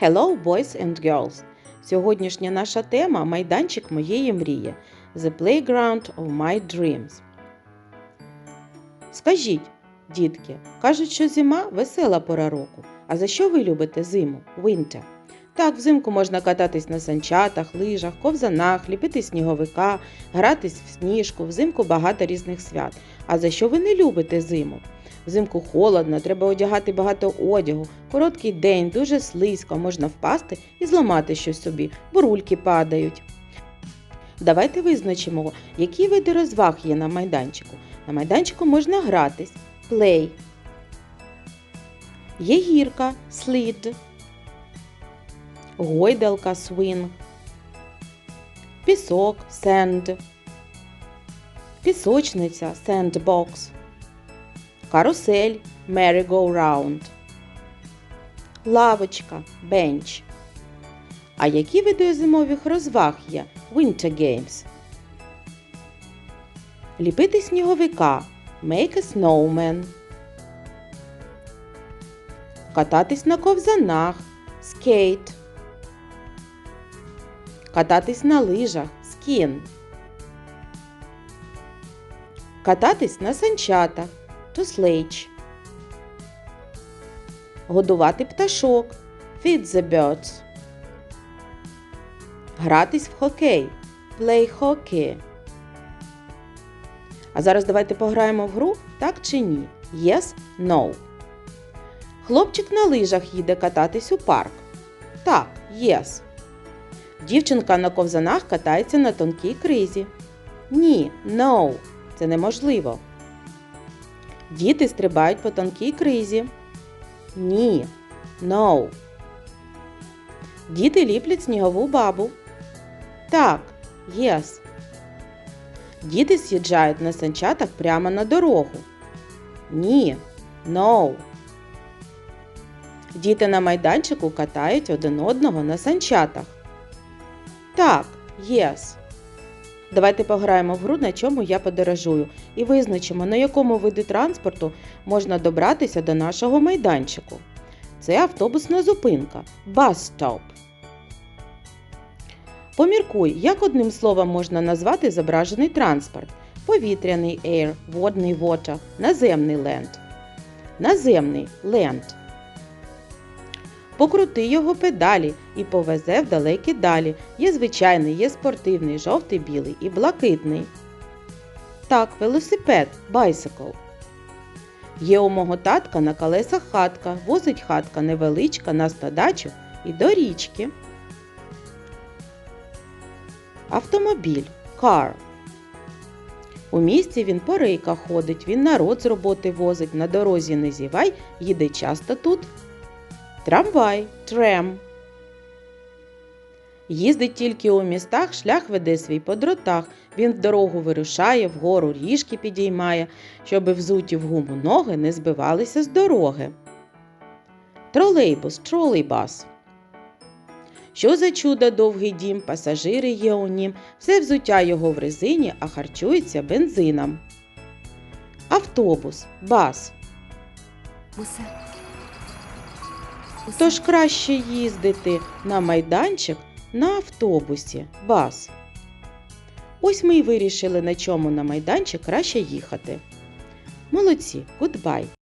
Hello, boys and girls! Сьогоднішня наша тема майданчик моєї мрії. The playground of my dreams. Скажіть, дітки, кажуть, що зима весела пора року. А за що ви любите зиму? Winter. Так, взимку можна кататись на санчатах, лижах, ковзанах, ліпити сніговика, гратись в сніжку, взимку багато різних свят. А за що ви не любите зиму? Взимку холодно, треба одягати багато одягу, короткий день, дуже слизько, можна впасти і зламати щось собі, бо рульки падають. Давайте визначимо, які види розваг є на майданчику. На майданчику можна гратись play. Є гірка slid, гойдалка swing, пісок sand, пісочниця sandbox, карусель merry-go-round, лавочка bench. А які види зимових розваг є? Winter Games. Ліпити сніговика Make a snowman. Кататись на ковзанах Skate. Кататись на лижах Skin. Кататись на санчатах To sledge. Годувати пташок Feed the birds. Гратись в хокей Play hockey. А зараз давайте пограємо в гру так чи ні. Yes, no. Хлопчик на лижах їде кататись у парк. Так, yes. Дівчинка на ковзанах катається на тонкій кризі. Ні, no. Це неможливо. Діти стрибають по тонкій кризі. Ні, no. Діти ліплять снігову бабу. Так, yes. Діти з'їжджають на санчатах прямо на дорогу. Ні, no. Діти на майданчику катають один одного на санчатах. Так, yes. Давайте пограємо в гру, на чому я подорожую, і визначимо, на якому виді транспорту можна добратися до нашого майданчику. Це автобусна зупинка bus stop. Поміркуй, як одним словом можна назвати зображений транспорт: повітряний air, водний water, наземний land. Наземний land. Покрути його педалі і повезе в далекі далі. Є звичайний, є спортивний, жовтий, білий і блакитний. Так, велосипед bicycle. Є у мого татка на колесах хатка, возить хатка невеличка на дачу і до річки. Автомобіль car. У місті він по рейках ходить, він народ з роботи возить, на дорозі не зівай, їде часто тут. Трамвай трем. Їздить тільки у містах, шлях веде свій по дротах. Він в дорогу вирушає, вгору ріжки підіймає, щоби взуті в гуму ноги не збивалися з дороги. Тролейбус тролейбас. Що за чудо довгий дім, пасажири є у нім, все взуття його в резині, а харчується бензином. Автобус, бас. Усе. Тож краще їздити на майданчик на автобусі, бас. Ось ми й вирішили, на чому на майданчик краще їхати. Молодці, гудбай!